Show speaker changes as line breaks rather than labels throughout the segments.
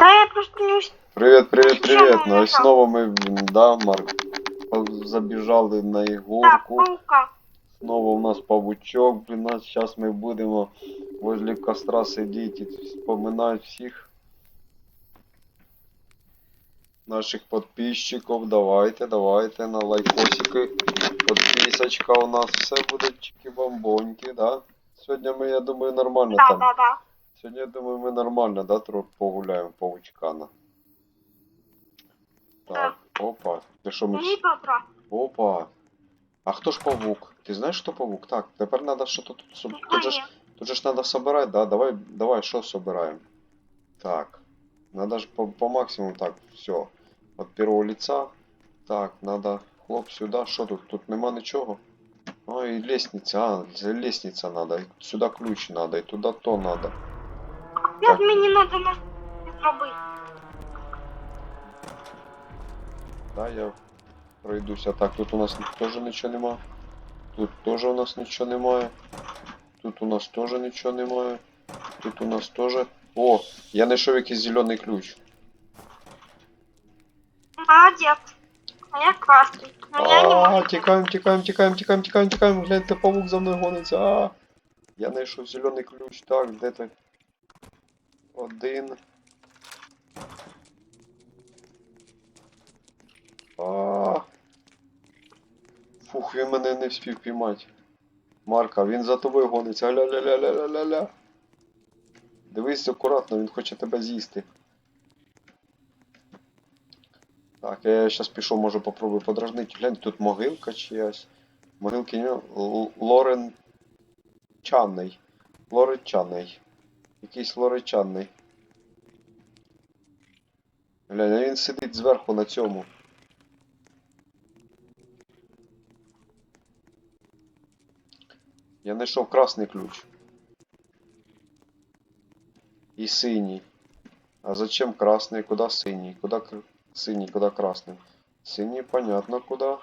Да, я просто не успел.
Привет, привет, привет.
Чому
Ну і
не так?
знову ми, да, Марк, забіжали на
Да,
ігорку.
паука.
Знову у нас павучок, блін, нас зараз ми будемо возле костра сидіти і вспоминати всіх наших подписчиков. Давайте, давайте на лайкосики. Подписочка у нас все буде чики-бомбоньки, да? Сьогодні ми, я думаю, нормально
Да,
там.
да, да.
Сьогодні, я думаю, ми нормально, да, трохи погуляємо павучкана. Так, опа. Ти що ми. Опа. А хто ж павук? Ти знаєш, хто павук? Так, тепер треба що тут. Тут же ж, тут же ж треба собирати, да? Давай, давай, що собираємо? Так. Надо ж по, по максимуму так, все. От первого лица. Так, надо. Хлоп, сюди. Що тут? Тут нема нічого. А, і лестниця, а, це лестниця надо. І сюди ключ надо, і туди то надо.
Як мені надо на зробити?
Да, я пройдуся. Так, тут у нас теж нічого нема. Тут теж у нас нічого немає. Тут у нас теж нічого немає. Тут у нас теж. О, я знайшов якийсь зелений ключ.
Молодець. А я красний. Ну я не
А,
можу.
тікаємо, тікаємо, тікаємо, тікаємо, тікаємо, тікаємо. Гляньте, павук за мною гониться. А, я знайшов зелений ключ. Так, де ти? Один. А. Фух, він мене не вспів піймати. Марка, він за тобою гониться. Ля-ля-ля-ля-ля-ля. Дивись акуратно, він хоче тебе з'їсти. Так, я зараз пішов, може попробую подражнити. Глянь, тут могилка чиясь. Могилки не Л- Лорен Чанний. Якийсь Лоречаний. Глянь, а він сидить зверху на цьому. Я знайшов красний ключ. І синій. А зачем красный? Куда синий? Куда кр- синий? Куда красный? Синий понятно куда.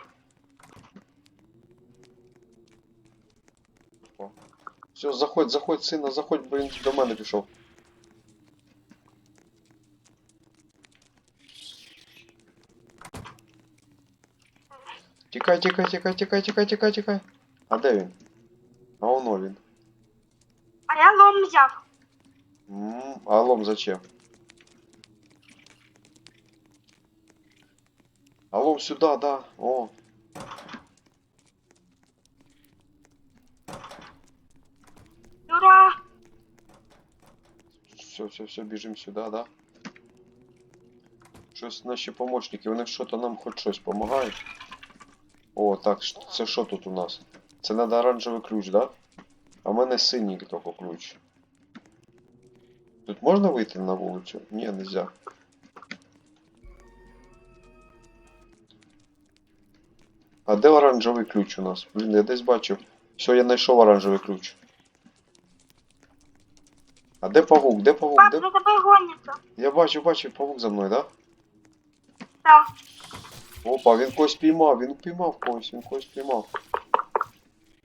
Все, заходь, заходь, сина, заходь, бо він до мене пішов. Тікай, тікай, тікай, тікай, тікай, тікай, тікай. А де він? А воно він.
А я лом взяв.
М, А лом зачем? А лом сюда, да. О. Все, все, біжимо сюди, да? Щось наші помощники, вони що-то нам хоч щось допомагають. О, так, це що тут у нас? Це треба оранжевий ключ, да? А в мене синій тільки ключ. Тут можна вийти на вулицю? Ні, нельзя. А де оранжевий ключ у нас? Блін, я десь бачив. Все, я знайшов оранжевий ключ. А де павук? Де павук?
Пап,
Де...
за тобою гоняться.
Я бачу, бачу, павук за мною, да?
Так.
Опа, він когось піймав, він піймав когось, він когось піймав.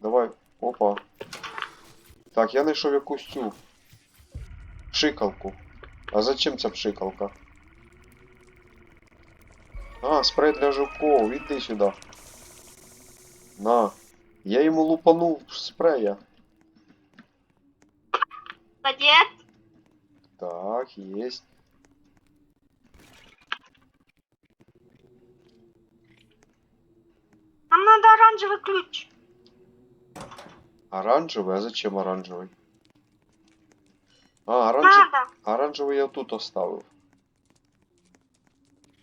Давай, опа. Так, я знайшов якусь цю пшикалку. А зачем ця пшикалка? А, спрей для жуков, іди сюди. На. Я йому лупанув спрея.
Молодець.
Так, есть.
Нам надо оранжевий ключ.
Оранжевый? А зачем оранжевый? А, оранжевый.
Надо.
Оранжевий я тут оставив.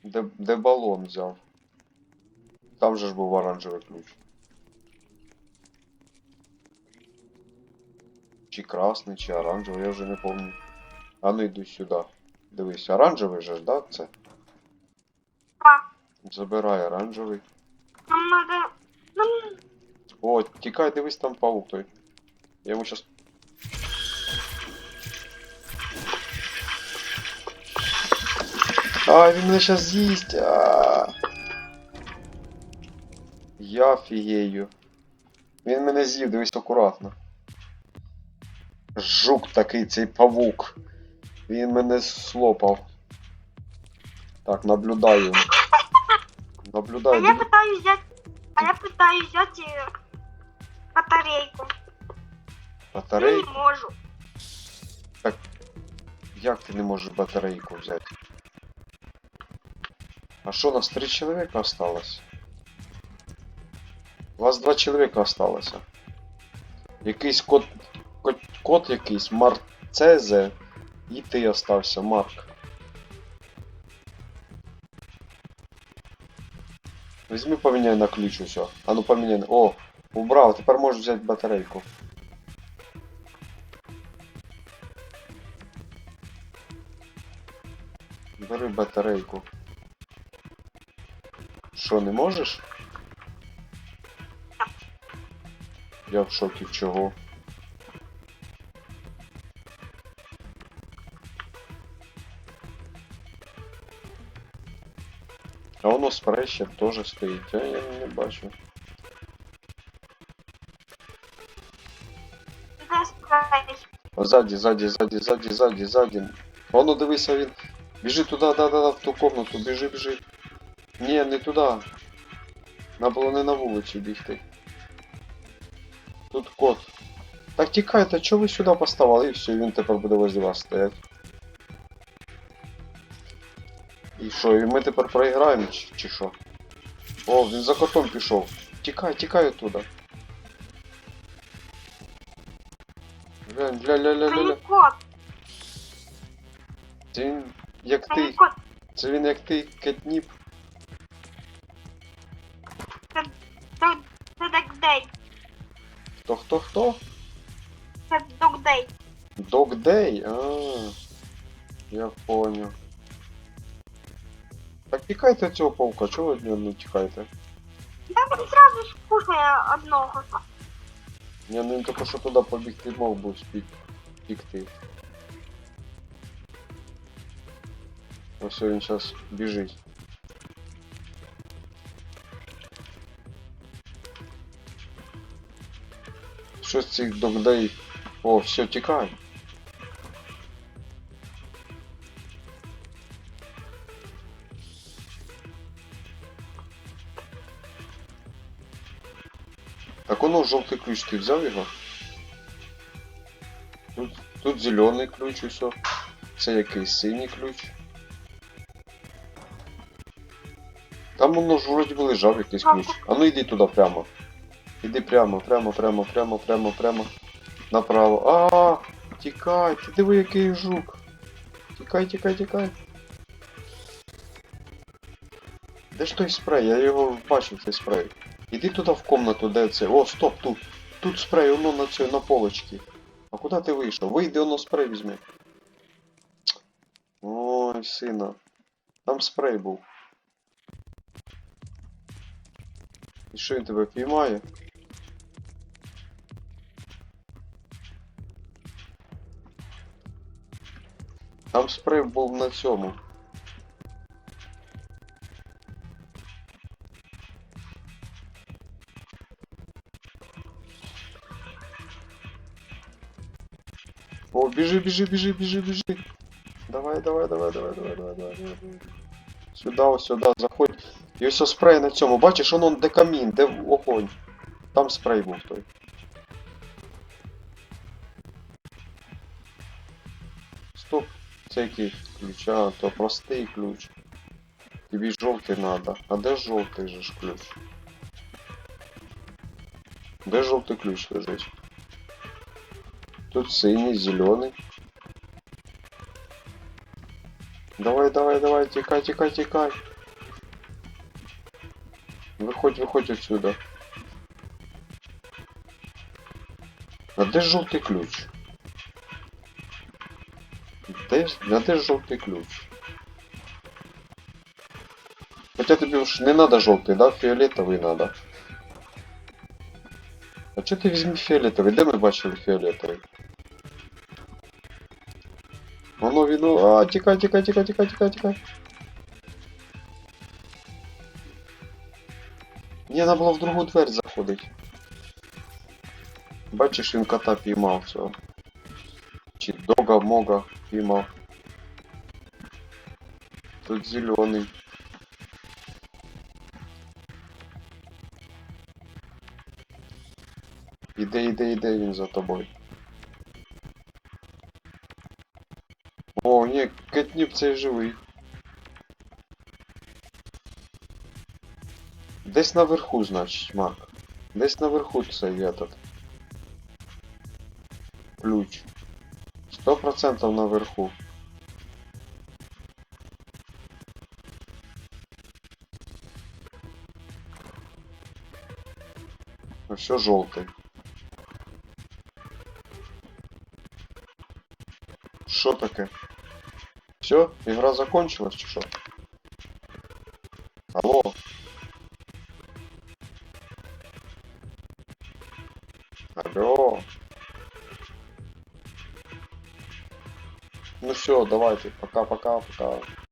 Де, де балон взяв. Там же ж був оранжевий ключ. Чи красний, чи оранжевий, я вже не пам'ятаю. А ну йду сюди. Дивись, оранжевий же ж, да, це?
Так.
Забирай оранжевий.
Нам надо... Нам...
О, тікай, дивись, там паук той. Я йому щас. А, він мене щас з'їсть. Я фігею. Він мене з'їв, дивись акуратно. Жук такий цей павук. Він мене слопав. Так, наблюдаю.
А
Наблюдаю.
я
диви-
пытаюсь взять... А я пытаюсь взять э, батарейку. Ну,
Батарей?
не можу.
Як ти не можеш батарейку взяти? А що, у нас три чоловіка осталось? У вас два чоловіка осталося. Якийсь кот, кот, якийсь, Марцезе, і ти остався, Марк. Візьми поміняй на ключ усе. А ну поміняй. О, убрав, тепер можеш взяти батарейку. Бери батарейку. Що, не можеш? Я в шокі чого. А воно спрей ще теж стоїть, а я не бачу.
Де спрей?
Ззаді, ззаді, ззаді, ззаді, ззаді, ззаді. Воно дивися він. Біжи туди, да, да, да, в ту комнату, біжи, біжи. Ні, не туди. Треба було не на вулиці бігти. Тут кот. Так тікайте, чого ви сюди поставили? І все, він тепер буде возле вас стояти. І що, і ми тепер проіграємо, чи, чи що? О, він за котом пішов. Тікай, тікай оттуда. Глянь, ля ля ля ля ля
кот.
Це він як ти.
кот.
Це він як ти, кетніп.
Це, Догдей.
Хто хто хто?
Це Догдей.
Догдей? А, я понял. Так тікайте від цього паука, чого ви від нього не тікаєте?
Я він зразу ж кушає одного.
Я не тільки що туди побігти мог був спік. Пікти. Ось він зараз біжить. Що з цих догдей? О, все, тікай. Так воно жовтий ключ, ти взяв його? Тут, тут зелений ключ усе. Це якийсь синій ключ. Там воно ж вроді би лежав якийсь ключ. А ну йди туди прямо. Іди прямо, прямо, прямо, прямо, прямо, прямо. Направо. А, тікай, ти диви який жук. Тікай, тікай, тікай. Де ж той спрей? Я його бачив, цей спрей. Іди туди в комнату, це. О, стоп, тут. Тут спрей, воно на цій, на полочці. А куди ти вийшов? Вийди, воно спрей візьми. Ой, сина. Там спрей був. І що він тебе піймає? Там спрей був на цьому. О, біжи, біжи, біжи, біжи, біжи. Давай, давай, давай, давай, давай, давай, давай, ось сюди, заходь. І ось спрей на цьому. Бачиш, воно де камін, де огонь. Там спрей був той. Стоп. Це який ключ? А, то простий ключ. Тобі жовтий надо. А де жовтий же ж ключ? Де жовтий ключ лежить? Тут синий, зеленый. Давай, давай, давай, тікай, тікай, тікай. Виходь, виходь отсюда. А де ж жовтий ключ? Де, ж- а де ж жовтий ключ? Хоча тобі ж не надо жовтий, да? Фіолетовий надо. А чого ти візьми фіолетовий? Де ми бачили фіолетовий? Воно він... А, тікай, тікай, тікай, тікай, тікай, тікай. Ні, треба було в другу двері заходити. Бачиш, він кота піймав цього. Чи дога мога піймав. Тут зеленый. Іде, іде, іде він за тобою. О, ні, кетніп цей живий. Десь наверху, значить, Марк. Десь наверху цей этот. Ключ. Сто процентов наверху. Все желтый. Що таке? Все, игра закончилась чи? Алло. Алло. Ну все, давайте, пока-пока-пока.